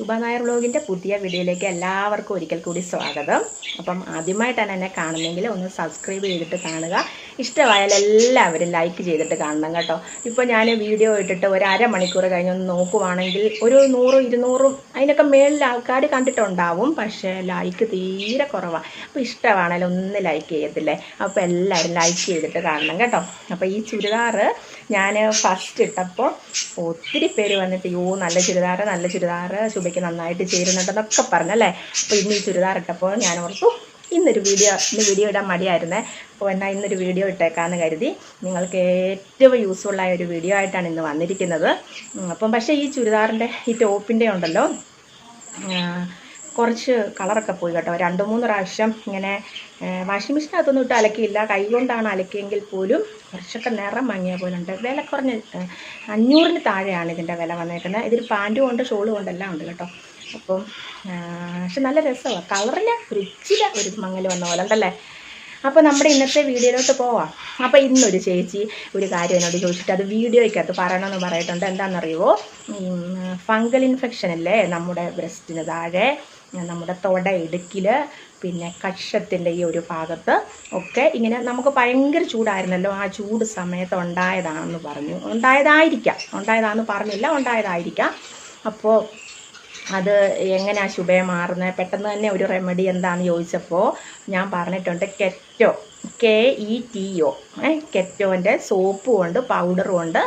ശുഭ നായർ വ്ലോഗിന്റെ പുതിയ വീഡിയോയിലേക്ക് എല്ലാവർക്കും ഒരിക്കൽ കൂടി സ്വാഗതം. അപ്പം ആദ്യമായിട്ടാണ് എന്നെ കാണുന്നെങ്കിൽ ഒന്ന് സബ്സ്ക്രൈബ് ചെയ്തിട്ട് കാണുക. ഇഷ്ടമായാൽ എല്ലാവരും ലൈക്ക് ചെയ്തിട്ട് കാണണം കേട്ടോ. ഇപ്പോൾ ഞാൻ വീഡിയോ ഇട്ടിട്ട് ഒരു അരമണിക്കൂർ കഴിഞ്ഞൊന്ന് നോക്കുവാണെങ്കിൽ ഒരു നൂറും ഇരുന്നൂറും അതിനൊക്കെ മേളിൽ ആൾക്കാർ കണ്ടിട്ടുണ്ടാവും. പക്ഷേ ലൈക്ക് തീരെ കുറവാണ് അപ്പോൾ ഇഷ്ടമാണെങ്കിൽ ഒന്ന് ലൈക്ക് ചെയ്യത്തില്ലേ? അപ്പോൾ എല്ലാവരും ലൈക്ക് ചെയ്തിട്ട് കാണണം കേട്ടോ. അപ്പോൾ ഈ ചുരിദാറ് ഞാൻ ഫസ്റ്റ് ഇട്ടപ്പോൾ ഒത്തിരി പേര് വന്നിട്ട് യോ നല്ല ചുരിദാർ നല്ല ചുരിദാർ ശുഭയ്ക്ക് നന്നായിട്ട് ചേരുന്നുണ്ടെന്നൊക്കെ പറഞ്ഞല്ലേ? അപ്പോൾ ഇന്ന് ഈ ചുരിദാർ ഇട്ടപ്പോൾ ഞാൻ ഓർത്തു ഇന്നൊരു വീഡിയോ ഇന്ന് വീഡിയോ ഇടാൻ മടിയായിരുന്നേ. അപ്പോൾ എന്നാൽ ഇന്നൊരു വീഡിയോ ഇട്ടേക്കാന്ന് കരുതി നിങ്ങൾക്ക് ഏറ്റവും യൂസ്ഫുള്ളായ ഒരു വീഡിയോ ആയിട്ടാണ് ഇന്ന് വന്നിരിക്കുന്നത്. അപ്പം പക്ഷേ ഈ ചുരിദാറിന്റെ ഈ ടോപ്പിന്റെ ഉണ്ടല്ലോ കുറച്ച് കളറൊക്കെ പോയി കേട്ടോ. രണ്ട് മൂന്ന് പ്രാവശ്യം ഇങ്ങനെ വാഷിംഗ് മെഷീനകത്തൊന്നും ഇട്ട് അലക്കിയില്ല. കൈ കൊണ്ടാണ് അലക്കിയെങ്കിൽ പോലും കുറച്ചൊക്കെ നിറം മങ്ങിയ ഉണ്ട്. വില കുറഞ്ഞ് അഞ്ഞൂറിന് താഴെയാണ് ഇതിന്റെ വില വന്നേക്കുന്നത്. ഇതിൽ പാന്റും ഉണ്ട് ഷോളും ഉണ്ട് എല്ലാം ഉണ്ട് കേട്ടോ. അപ്പം പക്ഷെ നല്ല രസമാണ് കളറിന് ഒരു ഒരു മങ്ങൽ വന്ന പോലെ ഉണ്ടല്ലേ? അപ്പോൾ നമ്മുടെ ഇന്നത്തെ വീഡിയോയിലോട്ട് പോവാം. അപ്പോൾ ഇന്നൊരു ചേച്ചി ഒരു കാര്യം എന്നോട് ചോദിച്ചിട്ട് അത് വീഡിയോയ്ക്കകത്ത് പറയണമെന്ന് പറയിട്ടുണ്ട് എന്താണെന്നറിയുമോ ഫംഗൽ ഇൻഫെക്ഷൻ അല്ലേ? നമ്മുടെ ബ്രസ്റ്റിന് താഴെ. നമ്മുടെ തൊട ഇടുക്കിൽ പിന്നെ കക്ഷത്തിന്റെ ഈ ഒരു ഭാഗത്ത്. ഒക്കെ ഇങ്ങനെ നമുക്ക് ഭയങ്കര ചൂടായിരുന്നല്ലോ. ആ ചൂട് സമയത്ത് ഉണ്ടായതാണെന്ന് പറഞ്ഞു. ഉണ്ടായതായിരിക്കാം. ഉണ്ടായതാണെന്ന് പറഞ്ഞില്ല ഉണ്ടായതായിരിക്കാം. അപ്പോൾ അത് എങ്ങനെയാ ശുഭയെ മാറുന്നത് പെട്ടെന്ന് തന്നെ ഒരു റെമഡി എന്താണെന്ന് ചോദിച്ചപ്പോൾ ഞാൻ പറഞ്ഞിട്ടുണ്ട് Keto. K E T O. കെറ്റോന്റെ സോപ്പും ഉണ്ട് പൗഡറും ഉണ്ട്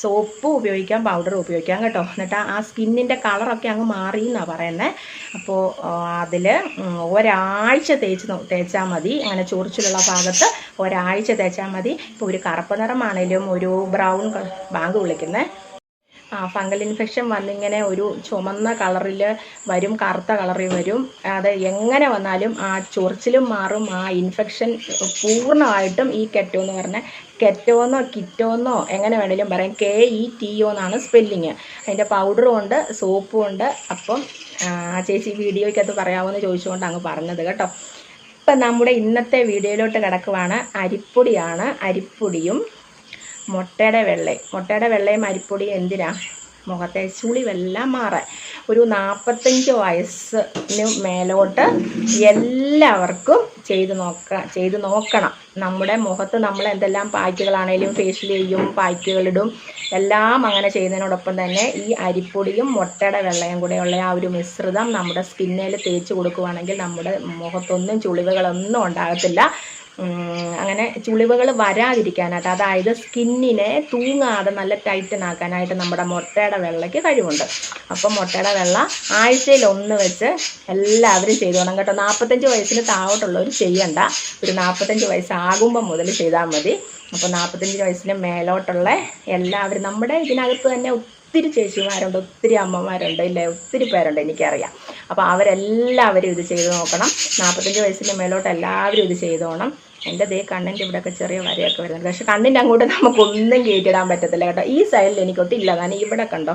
സോപ്പ് ഉപയോഗിക്കാം പൗഡർ ഉപയോഗിക്കാം കേട്ടോ. എന്നിട്ട് ആ സ്കിന്നിന്റെ കളറൊക്കെ അങ്ങ് മാറി എന്നാണ് പറയുന്നത് അപ്പോൾ അതിൽ ഒരാഴ്ച തേച്ച് തേച്ചാൽ മതി. അങ്ങനെ ചൊറിച്ചിലുള്ള ഭാഗത്ത് ഒരാഴ്ച തേച്ചാൽ മതി. ഇപ്പോൾ ഒരു കറുപ്പ് നിറമാണേലും ഒരു ബ്രൗൺ ബാങ്ക് വിളിക്കുന്നത് ആ ഫംഗൽ ഇൻഫെക്ഷൻ വന്നിങ്ങനെ ഒരു ചുമന്ന കളറിൽ വരും കറുത്ത കളറിൽ വരും. അത് എങ്ങനെ വന്നാലും ആ ചൊറിച്ചിലും മാറും. ആ ഇൻഫെക്ഷൻ പൂർണമായിട്ടും ഈ കെട്ടു എന്ന് പറഞ്ഞ കെറ്റോന്നോ കിറ്റോന്നോ എങ്ങനെ വേണേലും പറയാം. കെ ഇ ടി ഒ എന്നാണ് സ്പെല്ലിങ് അതിന്റെ പൗഡറും ഉണ്ട് സോപ്പും ഉണ്ട്. അപ്പം ആ ചേച്ചി വീഡിയോയ്ക്കകത്ത് പറയാമോന്ന് ചോദിച്ചുകൊണ്ട് അങ്ങ് പറഞ്ഞത് കേട്ടോ. ഇപ്പം നമ്മുടെ ഇന്നത്തെ വീഡിയോയിലോട്ട് കിടക്കുവാണ് അരിപ്പൊടിയാണ്. അരിപ്പൊടിയും മുട്ടയുടെ വെള്ളയും. മുട്ടയുടെ വെള്ളയും അരിപ്പൊടിയും എന്തിനാ? മുഖത്തെ ചുളിവെല്ലാം മാറാൻ. ഒരു നാൽപ്പത്തഞ്ച് വയസ്സിന് മേലോട്ട് എല്ലാവർക്കും ചെയ്ത് നോക്ക ചെയ്ത് നോക്കണം. നമ്മുടെ മുഖത്ത് നമ്മൾ എന്തെല്ലാം പായ്ക്കുകളാണേലും ഫേഷ്യൽ ചെയ്യും പായ്ക്കുകളിടും എല്ലാം അങ്ങനെ ചെയ്യുന്നതിനോടൊപ്പം തന്നെ ഈ അരിപ്പൊടിയും മുട്ടയുടെ വെള്ളയും കൂടെയുള്ള ആ ഒരു മിശ്രിതം നമ്മുടെ സ്കിന്നിൽ തേച്ച് കൊടുക്കുവാണെങ്കിൽ നമ്മുടെ മുഖത്തൊന്നും ചുളിവുകളൊന്നും ഉണ്ടാകത്തില്ല. അങ്ങനെ ചുളിവുകൾ വരാതിരിക്കാനായിട്ട് അതായത് സ്കിന്നിനെ തൂങ്ങാതെ നല്ല ടൈറ്റൻ ആക്കാനായിട്ട് നമ്മുടെ മുട്ടയുടെ വെള്ളയ്ക്ക് കഴിവുണ്ട്. അപ്പം മുട്ടയുടെ വെള്ള ആഴ്ചയിൽ ഒന്ന് വെച്ച് എല്ലാവരും ചെയ്തു വേണം കേട്ടോ. നാൽപ്പത്തഞ്ച് വയസ്സിന് താഴോട്ടുള്ളവർ ചെയ്യണ്ട. ഒരു നാൽപ്പത്തഞ്ച് വയസ്സാകുമ്പോൾ മുതൽ ചെയ്താൽ മതി. അപ്പോൾ നാൽപ്പത്തഞ്ച് വയസ്സിന് മേലോട്ടുള്ള എല്ലാവരും നമ്മുടെ ഇതിനകത്ത് തന്നെ ഒത്തിരി ചേച്ചിമാരുണ്ട് ഒത്തിരി അമ്മമാരുണ്ട് ഇല്ലേ? ഒത്തിരി പേരുണ്ട് എനിക്കറിയാം. അപ്പോൾ അവരെല്ലാവരും ഇത് ചെയ്ത് നോക്കണം. നാൽപ്പത്തഞ്ച് വയസ്സിന് മേലോട്ട് എല്ലാവരും ഇത് ചെയ്തോണം എന്റെ ദേ കണ്ണിന്റെ ഇവിടെയൊക്കെ ചെറിയ വരയൊക്കെ വരുന്നുണ്ട്. പക്ഷെ കണ്ണിന്റെ അങ്ങോട്ട് നമുക്കൊന്നും കയറ്റിടാൻ പറ്റത്തില്ല കേട്ടോ. ഈ സൈഡിൽ എനിക്കൊട്ടില്ല. കാരണം ഇവിടെ കണ്ടോ?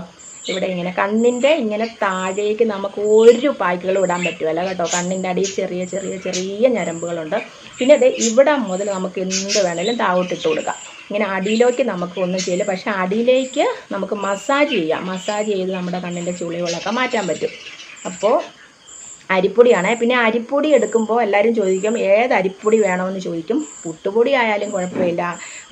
ഇവിടെ ഇങ്ങനെ കണ്ണിന്റെ ഇങ്ങനെ താഴേക്ക് നമുക്ക് ഒരു പായ്ക്കുകൾ ഇടാൻ പറ്റുമല്ല കേട്ടോ. കണ്ണിന്റെ അടിയിൽ ചെറിയ ചെറിയ ചെറിയ ഞരമ്പുകളുണ്ട്. പിന്നെ അത് ഇവിടെ മുതൽ നമുക്ക് എന്ത് വേണേലും താവോട്ടിട്ട് കൊടുക്കാം. ഇങ്ങനെ അടിയിലേക്ക് നമുക്ക് ഒന്നും ചെയ്യില്ല. പക്ഷേ അടിയിലേക്ക് നമുക്ക് മസാജ് ചെയ്യാം. മസാജ് ചെയ്ത് നമ്മുടെ കണ്ണിന്റെ ചുളികളൊക്കെ മാറ്റാൻ പറ്റും. അപ്പോൾ അരിപ്പൊടിയാണേ. പിന്നെ അരിപ്പൊടി എടുക്കുമ്പോൾ എല്ലാവരും ചോദിക്കും ഏത് അരിപ്പൊടി വേണമെന്ന്? ചോദിക്കും. പുട്ടുപൊടി ആയാലും കുഴപ്പമില്ല.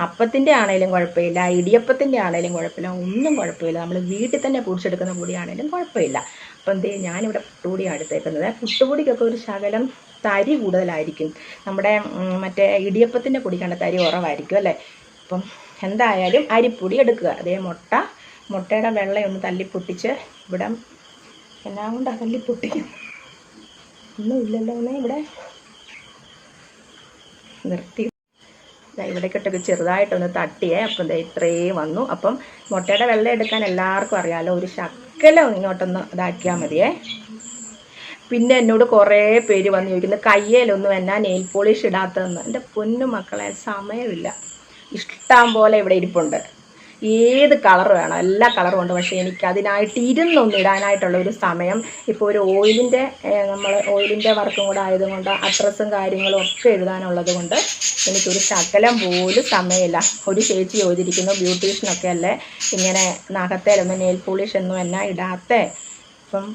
അപ്പത്തിന്റെ ആണെങ്കിലും കുഴപ്പമില്ല. ഇടിയപ്പത്തിന്റെ ആണെങ്കിലും കുഴപ്പമില്ല. ഒന്നും കുഴപ്പമില്ല. നമ്മൾ വീട്ടിൽ തന്നെ പൊടിച്ചെടുക്കുന്ന പൊടിയാണെങ്കിലും കുഴപ്പമില്ല. അപ്പം എന്തേ ഞാനിവിടെ പുട്ടുപൊടിയാണ് എടുത്തേക്കുന്നത്. പുട്ടുപൊടിക്കൊക്കെ ഒരു ശകലം തരി കൂടുതലായിരിക്കും. നമ്മുടെ മറ്റേ ഇടിയപ്പത്തിന്റെ പൊടിക്കാണ് കണ്ട തരി കുറവായിരിക്കും അല്ലേ? അപ്പം എന്തായാലും അരിപ്പൊടി എടുക്കുക. അതേ മുട്ട മുട്ടയുടെ വെള്ളയൊന്ന് തല്ലിപ്പൊട്ടിച്ച് തല്ലി പൊട്ടിച്ച് ഇവിടെ എല്ലാം കൊണ്ടാണ് തല്ലി ഒന്നും ഇല്ലല്ലോ എന്നേ ഇവിടെ. നിർത്തി. ഇവിടേക്കിട്ടൊക്കെ ചെറുതായിട്ടൊന്ന് തട്ടിയേ. അപ്പം ഇത്രയും വന്നു. അപ്പം മുട്ടയുടെ വെള്ളം എടുക്കാൻ എല്ലാവർക്കും അറിയാമല്ലോ ഒരു ശക്കലം ഇങ്ങോട്ടൊന്ന് ഇതാക്കിയാൽ മതിയേ. പിന്നെ എന്നോട് കുറേ പേര് വന്ന് ചോദിക്കുന്നു കയ്യിലൊന്നും എന്നാ നെയിൽ പോളിഷ് ഇടാത്തതെന്ന്? എന്റെ പൊന്നു മക്കളെ സമയമില്ല. ഇഷ്ടം പോലെ ഇവിടെ ഇരിപ്പുണ്ട്. ഏത് കളർ വേണം എല്ലാ കളറും ഉണ്ട് പക്ഷേ എനിക്ക് അതിനായിട്ട് ഇരുന്നൊന്നും ഇടാനായിട്ടുള്ള ഒരു സമയം ഇപ്പോൾ ഒരു ഓയിലിന്റെ നമ്മൾ ഓയിലിന്റെ വർക്കും കൂടെ ആയതുകൊണ്ട് അഡ്രസ്സും കാര്യങ്ങളും ഒക്കെ എഴുതാനുള്ളത് കൊണ്ട് എനിക്കൊരു ശകലം പോലും സമയമില്ല. ഒരു ചേച്ചി ചോദിച്ചിരിക്കുന്നു ബ്യൂട്ടീഷ്യനൊക്കെ അല്ലേ? ഇങ്ങനെ നഖത്തേലൊന്നും നെയിൽ പോളിഷ് ഒന്നും എന്നാ ഇടാത്തേ? അപ്പം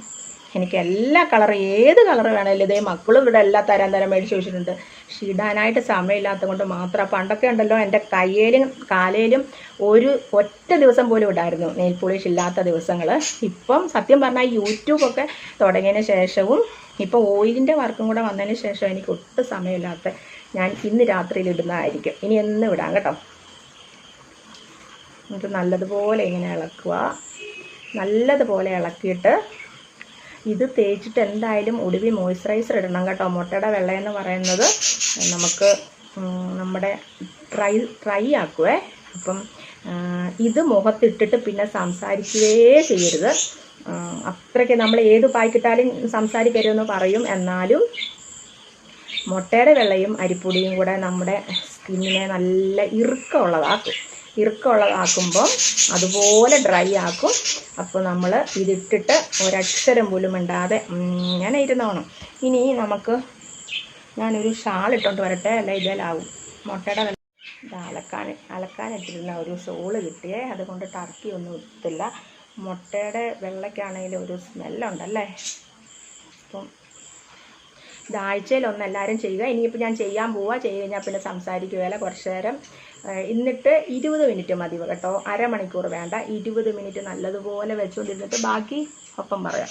എനിക്ക് എല്ലാ കളറും ഏത് കളർ വേണമല്ലോ ഇതേ മക്കളും ഇവിടെ എല്ലാ തരം തരം മേടിച്ച് വെച്ചിട്ടുണ്ട്. പക്ഷെ ഇടാനായിട്ട് സമയമില്ലാത്തത് കൊണ്ട് മാത്രം. പണ്ടൊക്കെ ഉണ്ടല്ലോ എന്റെ കയ്യിലും കാലയിലും ഒരു ഒറ്റ ദിവസം പോലും ഇടായിരുന്നു നെയിൽ പോളിഷ് ഇല്ലാത്ത ദിവസങ്ങൾ ഇപ്പം സത്യം പറഞ്ഞാൽ യൂട്യൂബൊക്കെ തുടങ്ങിയതിന് ശേഷവും ഇപ്പോൾ ഓയിലിന്റെ വർക്കും കൂടെ വന്നതിന് ശേഷം എനിക്ക് ഒട്ടും സമയമില്ലാത്ത ഞാൻ ഇന്ന് രാത്രിയിൽ ഇടുന്നതായിരിക്കും. ഇനി എന്നും ഇടാം കേട്ടോ. എന്നിട്ട് നല്ലതുപോലെ ഇങ്ങനെ ഇളക്കുക. നല്ലതുപോലെ ഇളക്കിയിട്ട് ഇത് തേച്ചിട്ട് എന്തായാലും ഒടുവിൽ മോയ്സ്ചറൈസർ ഇടണം കേട്ടോ. മുട്ടയുടെ വെള്ള എന്ന് പറയുന്നത് നമുക്ക് നമ്മുടെ ഡ്രൈ ഡ്രൈ ആക്കുവേ. അപ്പം ഇത് മുഖത്തിട്ടിട്ട് പിന്നെ സംസാരിക്കുകയേ ചെയ്യരുത്. അത്രയ്ക്ക് നമ്മൾ ഏത് പായ്ക്കിട്ടാലും സംസാരിക്കരുതെന്ന് പറയും. എന്നാലും മുട്ടയുടെ വെള്ളയും അരിപ്പൊടിയും കൂടെ നമ്മുടെ സ്കിന്നിനെ നല്ല ഇറുക്കമുള്ളതാക്കും. ഇറുക്കമുള്ളതാക്കുമ്പോൾ അതുപോലെ ഡ്രൈ ആക്കും. അപ്പോൾ നമ്മൾ ഇതിട്ടിട്ട് ഒരക്ഷരം പോലും ഇണ്ടാതെ ഇങ്ങനെ ഇരുന്നോണം. ഇനി നമുക്ക് ഞാനൊരു ഷാൾ ഇട്ടുകൊണ്ട് വരട്ടെ. അല്ല ഇതിലാവും. മുട്ടയുടെ അലക്കാൻ അലക്കാനിട്ടിരുന്ന ഒരു ഷോൾ കിട്ടിയേ. അതുകൊണ്ട് ടർക്കി ഒന്നും ഇട്ടില്ല. മുട്ടയുടെ വെള്ളയ്ക്കാണെങ്കിലും ഒരു സ്മെല്ലുണ്ടല്ലേ അപ്പം ഇത് ആഴ്ചയിലൊന്ന് എല്ലാവരും ചെയ്യുക. ഇനിയിപ്പോൾ ഞാൻ ചെയ്യാൻ പോവുക ചെയ്ത് കഴിഞ്ഞാൽ പിന്നെ സംസാരിക്കുകയില്ല കുറച്ച് നേരം. എന്നിട്ട് ഇരുപത് മിനിറ്റ് മതി കേട്ടോ. അരമണിക്കൂർ വേണ്ട. ഇരുപത് മിനിറ്റ് നല്ലതുപോലെ വെച്ചുകൊണ്ടിരുന്നിട്ട് ബാക്കി ഒപ്പം പറയാം.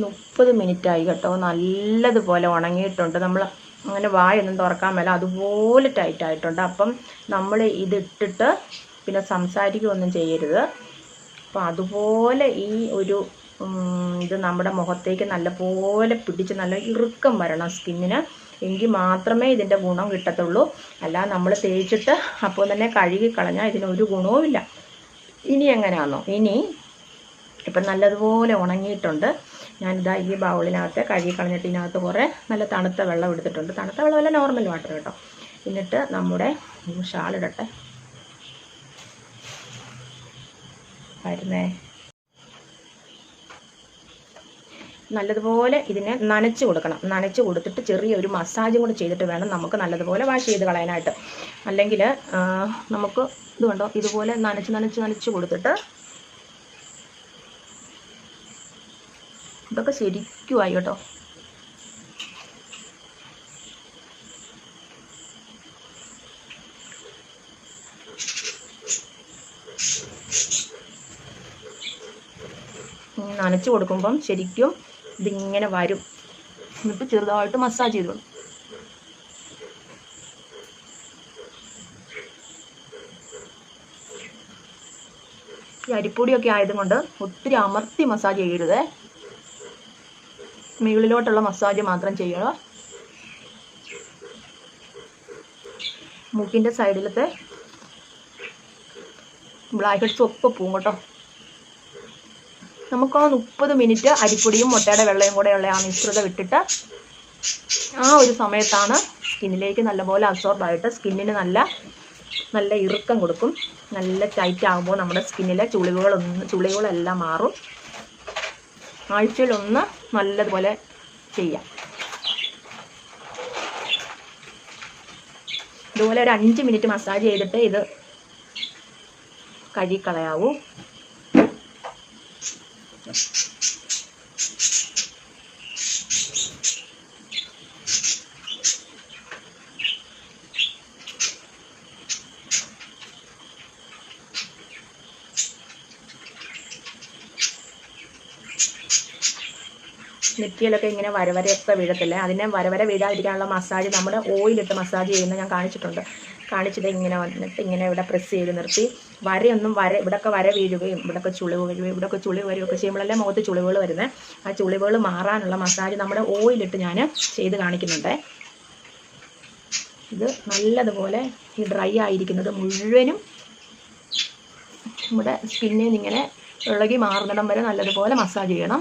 മുപ്പത് മിനിറ്റായി കേട്ടോ. നല്ലതുപോലെ ഉണങ്ങിയിട്ടുണ്ട്. നമ്മൾ അങ്ങനെ വായൊന്നും തുറക്കാൻ മേല. അതുപോലെ ടൈറ്റ് ആയിട്ടുണ്ട്. അപ്പം നമ്മൾ ഇതിട്ടിട്ട് പിന്നെ സംസാരിക്കുകയൊന്നും ചെയ്യരുത്. അപ്പം അതുപോലെ ഈ ഒരു ഇത് നമ്മുടെ മുഖത്തേക്ക് നല്ലപോലെ പിടിച്ച് നല്ല ഇറുക്കം വരണം സ്കിന്നിന്. എങ്കിൽ മാത്രമേ ഇതിന്റെ ഗുണം കിട്ടത്തുള്ളൂ. അല്ല നമ്മൾ തേച്ചിട്ട് അപ്പോൾ തന്നെ കഴുകി കളഞ്ഞാൽ ഇതിനൊരു ഗുണവുമില്ല. ഇനി എങ്ങനെയാണോ ഇനി ഇപ്പം നല്ലതുപോലെ ഉണങ്ങിയിട്ടുണ്ട്. ഞാനിതാ ഈ ബൗളിനകത്ത് കഴുകി കളഞ്ഞിട്ട് ഇതിനകത്ത് കുറേ നല്ല തണുത്ത വെള്ളം എടുത്തിട്ടുണ്ട്. തണുത്ത വെള്ളമല്ല നോർമൽ വാട്ടർ കേട്ടോ. എന്നിട്ട് നമ്മുടെ ഷാളിടട്ടെ വരുന്നേ. നല്ലതുപോലെ ഇതിനെ നനച്ച് കൊടുക്കണം. നനച്ച് കൊടുത്തിട്ട് ചെറിയൊരു മസാജും കൂടെ ചെയ്തിട്ട് വേണം നമുക്ക് നല്ലതുപോലെ വാഷ് ചെയ്ത് കളയാനായിട്ട്. അല്ലെങ്കിൽ നമുക്ക് ഇത് കണ്ടോ? ഇതുപോലെ നനച്ച് നനച്ച് നനച്ച് കൊടുത്തിട്ട് ഇതൊക്കെ ശരിക്കും ആയി കേട്ടോ. നനച്ചു കൊടുക്കുമ്പം ശരിക്കും ഇതിങ്ങനെ വരും. എന്നിട്ട് ചെറുതായിട്ട് മസാജ് ചെയ്തു കൊടുക്കും ഈ അരിപ്പൊടിയൊക്കെ ആയതുകൊണ്ട് ഒത്തിരി അമർത്തി മസാജ് ചെയ്യരുതേ. മുകളിലോട്ടുള്ള മസാജ് മാത്രം ചെയ്യുക. മൂക്കിന്റെ സൈഡിലത്തെ ബ്ലാക്ക് ഹെഡ്സും ഒക്കെ പോവും കേട്ടോ. നമുക്ക് ആ മുപ്പത് മിനിറ്റ് അരിപ്പൊടിയും മുട്ടയുടെ വെള്ളയും കൂടെയുള്ള ആ മിശ്രിതം ഇട്ടിട്ട് ആ ഒരു സമയത്താണ് സ്കിന്നിലേക്ക് നല്ലപോലെ അബ്സോർബായിട്ട് സ്കിന്നിന് നല്ല നല്ല ഇറുക്കം കൊടുക്കും. നല്ല ടൈറ്റ് ആകുമ്പോൾ നമ്മുടെ സ്കിന്നിലെ ചുളിവുകളൊന്നും ചുളിവുകളെല്ലാം മാറും. ആഴ്ചയിലൊന്ന് നല്ലതുപോലെ ചെയ്യാം. ഇതുപോലെ ഒരു അഞ്ച് മിനിറ്റ് മസാജ് ചെയ്തിട്ട് ഇത് കഴുകിക്കളയാവൂ. നെറ്റിയിലൊക്കെ ഇങ്ങനെ വരവരയൊക്കെ വീഴത്തില്ലേ? അതിനെ വരവര വീഴാതിരിക്കാനുള്ള മസാജ് നമ്മൾ ഓയിലിട്ട് മസാജ് ചെയ്യുന്നത് ഞാൻ കാണിച്ചിട്ടുണ്ട്. കാണിച്ചത് ഇങ്ങനെ വന്നിട്ട് ഇങ്ങനെ ഇവിടെ പ്രസ് ചെയ്ത് നിർത്തി. വരയൊന്നും വര ഇവിടെയൊക്കെ വര വീഴുകയും ഇവിടെയൊക്കെ ചുളിവ് വീഴുകയും ഇവിടെയൊക്കെ ചുളിവ് വരികയൊക്കെ ചെയ്യുമ്പോഴല്ലേ മുഖത്ത് ചുളിവുകൾ വരുന്നത് ആ ചുളിവുകൾ മാറാനുള്ള മസാജ് നമ്മുടെ ഓയിലിട്ട് ഞാൻ ചെയ്ത് കാണിക്കുന്നുണ്ട്. ഇത് നല്ലതുപോലെ ഈ ഡ്രൈ ആയിരിക്കുന്നത് മുഴുവനും നമ്മുടെ സ്കിന്നിൽ നിന്ന് ഇങ്ങനെ ഇളകി മാറുന്നിടം വരെ നല്ലതുപോലെ മസാജ് ചെയ്യണം.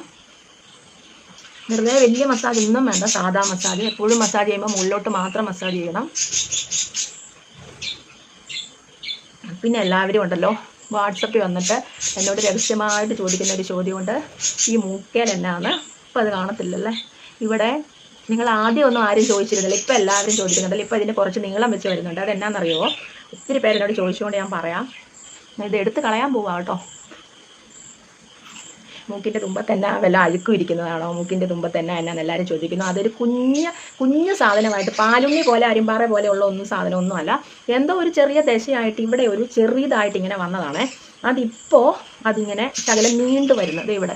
വെറുതെ വലിയ മസാജ് ഒന്നും വേണ്ട. സാധാ മസാജ് എപ്പോഴും മസാജ് ചെയ്യുമ്പോൾ മുകളിലോട്ട് മാത്രം മസാജ് ചെയ്യണം പിന്നെ എല്ലാവരും ഉണ്ടല്ലോ. വാട്സപ്പിൽ വന്നിട്ട് എന്നോട് രഹസ്യമായിട്ട് ചോദിക്കുന്ന ഒരു ചോദ്യമുണ്ട്. ഈ മൂക്കേൽ എന്നാന്ന് ഇപ്പം അത് കാണത്തില്ലല്ലേ? ഇവിടെ നിങ്ങൾ ആദ്യം ഒന്നും ആരും ചോദിച്ചിരുന്നില്ല. ഇപ്പം എല്ലാവരും ചോദിക്കുന്നുണ്ടല്ലോ. ഇപ്പം ഇതിന് കുറച്ച് നീളം വെച്ച് വരുന്നുണ്ട്. അത് എന്നാണെന്നറിയുമോ ഒത്തിരി പേരെന്നോട് ചോദിച്ചുകൊണ്ട് ഞാൻ പറയാം. ഇത് എടുത്ത് കളയാൻ പോവാം കേട്ടോ. മൂക്കിന്റെ തുമ്പ തന്നെ വല്ല അഴുക്കും ഇരിക്കുന്നതാണോ? മൂക്കിന്റെ തുമ്പ തന്നെ എന്നാന്ന് എല്ലാവരും ചോദിക്കുന്നു അതൊരു കുഞ്ഞ് കുഞ്ഞു സാധനമായിട്ട് പാലുണ്ണി പോലെ അരിമ്പാറ പോലെയുള്ള ഒന്നും സാധനമൊന്നുമല്ല. എന്തോ ഒരു ചെറിയ ദശയായിട്ട് ഇവിടെ ഒരു ചെറിയതായിട്ട് ഇങ്ങനെ വന്നതാണേ. അതിപ്പോൾ അതിങ്ങനെ ശകലം നീണ്ടു വരുന്നത് ഇവിടെ.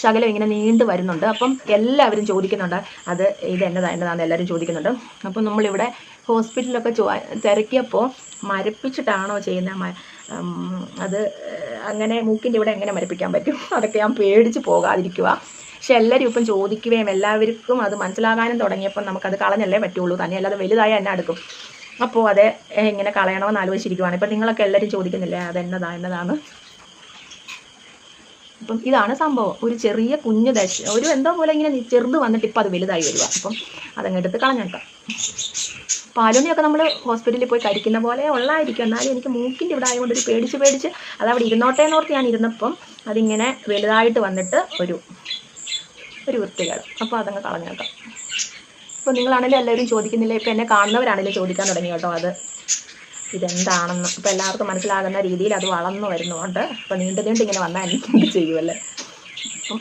ശകലം ഇങ്ങനെ നീണ്ടു വരുന്നുണ്ട്. അപ്പം എല്ലാവരും ചോദിക്കുന്നുണ്ട്. അത് ഇത് എന്നതാ എന്നതാന്ന് എല്ലാവരും ചോദിക്കുന്നുണ്ട്. അപ്പം നമ്മളിവിടെ ഹോസ്പിറ്റലിലൊക്കെ ചോ തിരക്കിയപ്പോൾ മരപ്പിച്ചിട്ടാണോ ചെയ്യുന്നത് മ- അത് അങ്ങനെ മൂക്കിന്റെ ഇവിടെ എങ്ങനെ മരപ്പിക്കാൻ പറ്റും? അതൊക്കെ ഞാൻ പേടിച്ച് പോകാതിരിക്കുക പക്ഷെ എല്ലാവരും ഇപ്പം ചോദിക്കുകയും എല്ലാവർക്കും അത് മനസ്സിലാകാനും തുടങ്ങിയപ്പോൾ നമുക്കത് കളഞ്ഞല്ലേ പറ്റുള്ളൂ. തന്നെ അല്ലാതെ വലുതായ എന്നെ എടുക്കും അപ്പോൾ അത് ഇങ്ങനെ കളയണമെന്ന് ആലോചിച്ചിരിക്കുവാണ്. ഇപ്പം നിങ്ങളൊക്കെ എല്ലാവരും ചോദിക്കുന്നില്ലേ അത് എന്നതാ എന്നതാണ് അപ്പം ഇതാണ് സംഭവം. ഒരു ചെറിയ കുഞ്ഞു ദശ ഒരു എന്തോ പോലെ ഇങ്ങനെ ചെറുത് വന്നിട്ട് ഇപ്പം അത് വലുതായി വരിക അപ്പം അതങ്ങെടുത്ത് കളഞ്ഞേക്കാം പാലുണ്ണിയൊക്കെ നമ്മൾ ഹോസ്പിറ്റലിൽ പോയി കഴിക്കുന്ന പോലെ ഉള്ളായിരിക്കും. എന്നാലും എനിക്ക് മൂക്കിന്റെ ഇവിടെ ആയതുകൊണ്ട് ഒരു പേടിച്ച് പേടിച്ച് അതവിടെ ഇരുന്നോട്ടെ എന്നോർത്ത് ഞാൻ ഇരുന്നപ്പം അതിങ്ങനെ വലുതായിട്ട് വന്നിട്ട് ഒരു ഒരു വൃത്തികേട്. അപ്പോൾ അതങ്ങ് കളഞ്ഞേക്കാം ഇപ്പോൾ നിങ്ങളാണെങ്കിലും എല്ലാവരും ചോദിക്കുന്നില്ലേ? ഇപ്പോൾ എന്നെ കാണുന്നവരാണെങ്കിലും ചോദിക്കാൻ തുടങ്ങി കേട്ടോ അത്. ഇതെന്താണെന്ന്. അപ്പോൾ എല്ലാവർക്കും മനസ്സിലാകുന്ന രീതിയിൽ അത് വളർന്നു വരുന്നതുകൊണ്ട് അപ്പോൾ നീണ്ടു നീണ്ട് ഇങ്ങനെ വന്നാൽ എനിക്ക് ചെയ്യുമല്ലേ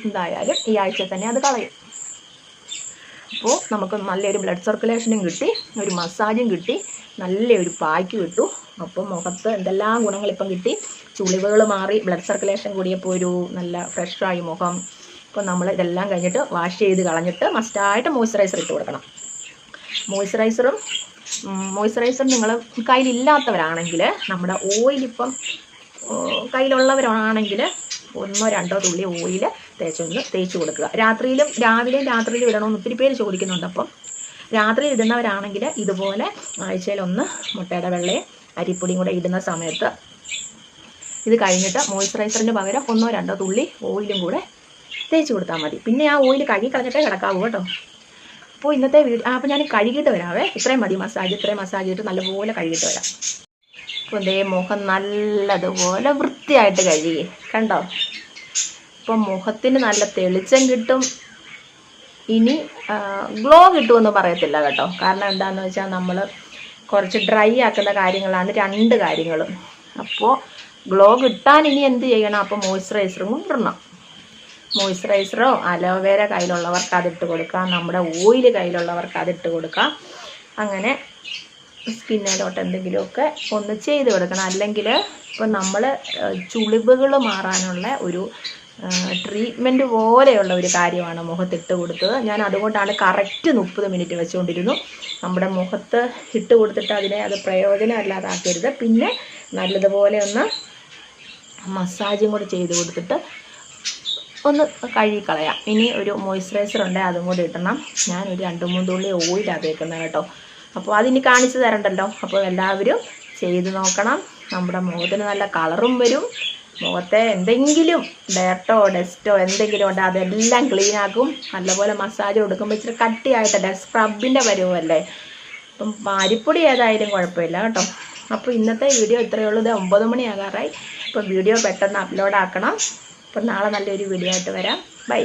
എന്തായാലും ഈ ആഴ്ച തന്നെ അത് കളയും. അപ്പോൾ നമുക്ക് നല്ലൊരു ബ്ലഡ് സർക്കുലേഷനും കിട്ടി ഒരു മസാജും കിട്ടി നല്ലൊരു പായ്ക്ക് കിട്ടു. അപ്പം മുഖത്ത് എന്തെല്ലാം ഗുണങ്ങൾ ഇപ്പം കിട്ടി? ചുളിവുകൾ മാറി ബ്ലഡ് സർക്കുലേഷൻ കൂടിയപ്പോൾ ഒരു നല്ല ഫ്രഷായി മുഖം. ഇപ്പം നമ്മൾ ഇതെല്ലാം കഴിഞ്ഞിട്ട് വാഷ് ചെയ്ത് കളഞ്ഞിട്ട് മസ്റ്റായിട്ട് മോയ്സ്ചറൈസർ ഇട്ട് കൊടുക്കണം. മോയ്സ്ചറൈസറും മോയ്സ്ചറൈസർ നിങ്ങൾ കയ്യിലില്ലാത്തവരാണെങ്കിൽ നമ്മുടെ ഓയിൽ ഇപ്പം കയ്യിലുള്ളവരാണെങ്കിൽ ഒന്നോ രണ്ടോ തുള്ളി ഓയിൽ തേച്ചൊന്ന് തേച്ച് കൊടുക്കുക. രാത്രിയിലും രാവിലെയും രാത്രിയിലും ഇടണമെന്ന് ഒത്തിരി പേര് ചോദിക്കുന്നുണ്ട് അപ്പം. രാത്രി ഇടുന്നവരാണെങ്കിൽ ഇതുപോലെ ആഴ്ചയിലൊന്ന് മുട്ടയുടെ വെള്ളയും അരിപ്പൊടിയും കൂടെ ഇടുന്ന സമയത്ത് ഇത് കഴിഞ്ഞിട്ട് മോയ്സ്ചറൈസറിന് പകരം ഒന്നോ രണ്ടോ തുള്ളി ഓയിലും കൂടെ തേച്ച് കൊടുത്താൽ മതി. പിന്നെ ആ ഓയിൽ കഴുകി കളഞ്ഞിട്ടേ കിടക്കാവൂ കേട്ടോ. അപ്പോൾ ഇന്നത്തെ വീഡിയോ അപ്പോൾ ഞാൻ കഴുകിയിട്ട് വരാവേ. ഇത്രയും മതി. മസാജ് ഇത്രയും മസാജ് ചെയ്തിട്ട് നല്ലപോലെ കഴുകിയിട്ട് വരാം. അപ്പോൾ ഇതേ മുഖം നല്ലതുപോലെ വൃത്തിയായിട്ട് കഴുകി. കണ്ടോ? ഇപ്പം മുഖത്തിന് നല്ല തെളിച്ചം കിട്ടും. ഇനി ഗ്ലോ കിട്ടുമെന്ന് പറയത്തില്ല കേട്ടോ. കാരണം എന്താണെന്ന് വെച്ചാൽ നമ്മൾ കുറച്ച് ഡ്രൈ ആക്കുന്ന കാര്യങ്ങളാണ് രണ്ട് കാര്യങ്ങളും. അപ്പോൾ ഗ്ലോ കിട്ടാൻ ഇനി എന്ത് ചെയ്യണം? അപ്പോൾ മോയ്സ്ചറൈസറും കൊണ്ടിടണം മോയ്സ്ചറൈസറോ അലോവേര കയ്യിലുള്ളവർക്ക് അതിട്ട് കൊടുക്കാം. നമ്മുടെ ഓയിൽ കയ്യിലുള്ളവർക്ക് അതിട്ട് കൊടുക്കാം. അങ്ങനെ സ്കിന്നിലോട്ട് എന്തെങ്കിലുമൊക്കെ ഒന്ന് ചെയ്ത് കൊടുക്കണം. അല്ലെങ്കിൽ ഇപ്പം നമ്മൾ ചുളിവുകൾ മാറാനുള്ള ഒരു ട്രീറ്റ്മെന്റ് പോലെയുള്ള ഒരു കാര്യമാണ് മുഖത്ത് ഇട്ട് കൊടുത്തത്. ഞാൻ അതുകൊണ്ടാണ് കറക്റ്റ് മുപ്പത് മിനിറ്റ് വെച്ചുകൊണ്ടിരുന്നു. നമ്മുടെ മുഖത്ത് ഇട്ട് കൊടുത്തിട്ട് അതിനെ അത് പ്രയോജനമല്ലാതാക്കരുത്. പിന്നെ നല്ലതുപോലെ ഒന്ന് മസാജും കൂടി ചെയ്ത് കൊടുത്തിട്ട് ഒന്ന് കഴുകിക്കളയാം. ഇനി ഒരു മോയ്സ്ചറൈസർ ഉണ്ട് അതും കൂടി ഇടണം. ഞാനൊരു രണ്ട് മൂന്ന് തുള്ളി ഓയിലാണ് തേക്കുന്നത് കേട്ടോ. അപ്പോൾ അതിന് കാണിച്ചു തരണ്ടല്ലോ. അപ്പോൾ എല്ലാവരും ചെയ്ത് നോക്കണം. നമ്മുടെ മുഖത്തിന് നല്ല കളറും വരും. മുഖത്തെ എന്തെങ്കിലും ഡയർട്ടോ ഡസ്റ്റോ എന്തെങ്കിലും ഉണ്ടോ അതെല്ലാം ക്ലീൻ ആക്കും. നല്ലപോലെ മസാജ് കൊടുക്കുമ്പോൾ ഇച്ചിരി കട്ടിയായിട്ടല്ലേ സ്ക്രബിന്റെ പരുവല്ലേ അപ്പം പാരിപ്പൊടി ഏതായാലും കുഴപ്പമില്ല കേട്ടോ. അപ്പോൾ ഇന്നത്തെ വീഡിയോ ഇത്രയേ ഉള്ളൂ. ഇത് ഒമ്പത് മണിയാകാറായി. അപ്പോൾ വീഡിയോ പെട്ടെന്ന് അപ്ലോഡ് ആക്കണം. അപ്പം നാളെ നല്ലൊരു വീഡിയോ ആയിട്ട് വരാം. ബൈ